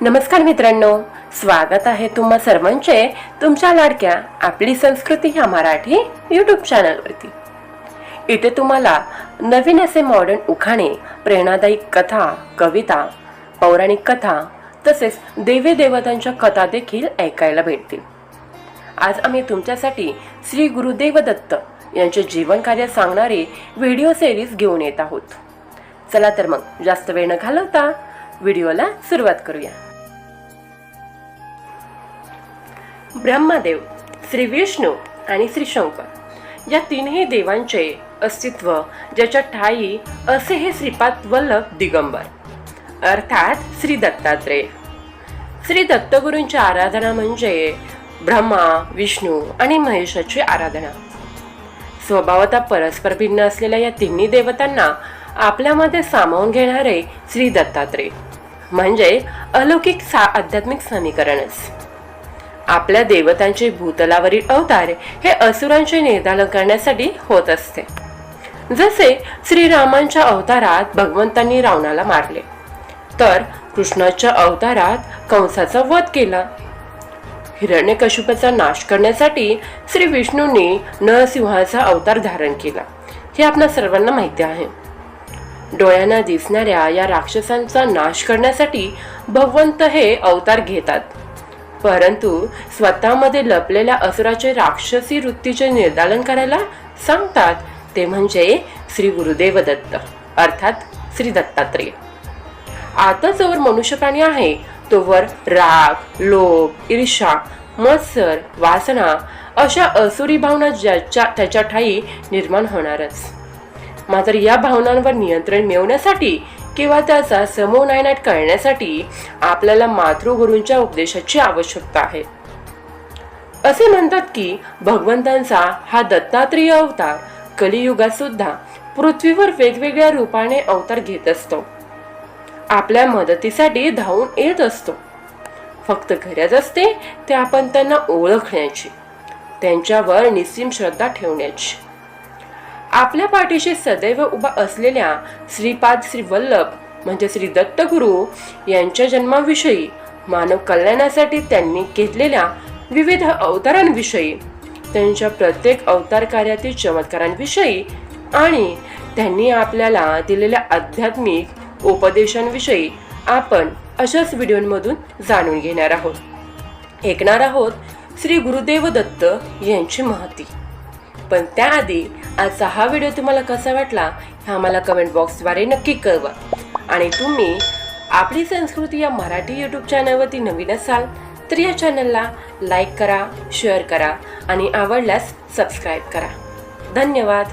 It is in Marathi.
नमस्कार मित्रांनो स्वागत आहे तुम्हा सर्वांचे तुमच्या लाडक्या आपली संस्कृती ह्या मराठी यूट्यूब चॅनलवरती इथे तुम्हाला नवीन असे मॉडर्न उखाणे प्रेरणादायी कथा कविता पौराणिक कथा तसेच देवी देवतांच्या कथा देखील ऐकायला भेटतील. आज आम्ही तुमच्यासाठी श्री गुरुदेव दत्त यांचे जीवन कार्य सांगणारे व्हिडिओ सिरीज घेऊन येत आहोत. चला तर मग जास्त वेळ न घालवता व्हिडिओला सुरुवात करूया. ब्रह्मदेव श्री विष्णू आणि श्री शंकर या तीनही देवांचे अस्तित्व ज्याच्या ठाई असे हे श्रीपाद वल्लभ दिगंबर अर्थात श्री दत्तात्रेय. श्री दत्तगुरूंची आराधना म्हणजे ब्रह्मा विष्णू आणि महेशाची आराधना. स्वभावता परस्पर भिन्न असलेल्या या तिन्ही देवतांना आपल्यामध्ये सामावून घेणारे श्री दत्तात्रेय. म्हणजे अलौकिक सा आध्यात्मिक समीकरणच. आपल्या देवतांचे भूतलावरील अवतार हे असुरांचे निर्धालन करण्यासाठी होत असते. जसे श्रीरामांच्या अवतारात भगवंतांनी रावणाला मारले तर कृष्णाच्या अवतारात कंसाचा वध केला. हिरण्यकशिपूचा नाश करण्यासाठी श्री विष्णूंनी नरसिंहाचा अवतार धारण केला. हे आपल्या सर्वांना माहिती आहे. डोळ्यांना दिसणाऱ्या या राक्षसांचा नाश करण्यासाठी भगवंत हे अवतार घेतात. परंतु स्वतःमध्ये लपलेल्या असुराचे राक्षसी वृत्तीचे निर्दालन करायला सांगतात ते म्हणजे श्री गुरुदेव दत्त अर्थात श्री दत्तात्रेय. आता जोवर मनुष्य प्राणी आहे तोवर राग लोभ ईर्षा मत्सर वासना अशा असुरी भावना ज्याच्या त्याच्या ठाई निर्माण होणारच. मात्र या भावनांवर नियंत्रण मिळवण्यासाठी किंवा त्याचा समोनायनाट करण्यासाठी आपल्याला मातृगुरूंच्या उपदेशाची आवश्यकता आहे. असे म्हणतात की भगवंतांचा हा दत्तात्रेय अवतार कलियुगात सुद्धा पृथ्वीवर वेगवेगळ्या रूपाने अवतार घेत असतो. आपल्या मदतीसाठी धावून येत असतो. फक्त गरज असते ते आपण त्यांना ओळखण्याची त्यांच्यावर निस्सीम श्रद्धा ठेवण्याची. आपल्या पाठीशी सदैव उभा असलेल्या श्रीपाद श्री वल्लभ म्हणजे श्री दत्तगुरु यांच्या जन्माविषयी मानव कल्याणासाठी त्यांनी घेतलेल्या विविध अवतारांविषयी त्यांच्या प्रत्येक अवतार कार्यातील चमत्कारांविषयी आणि त्यांनी आपल्याला दिलेल्या आध्यात्मिक उपदेशांविषयी आपण अशाच व्हिडिओमधून जाणून घेणार आहोत. ऐकणार आहोत श्री गुरुदेव दत्त यांची महती. पण त्याआधी आजचा हा व्हिडिओ तुम्हाला कसा वाटला हे आम्हाला कमेंट बॉक्सद्वारे नक्की कळवा. आणि तुम्ही आपली संस्कृती या मराठी यूट्यूब चॅनलवरती नवीन असाल तर या चॅनलला लाईक करा शेअर करा आणि आवडल्यास सबस्क्राईब करा. धन्यवाद.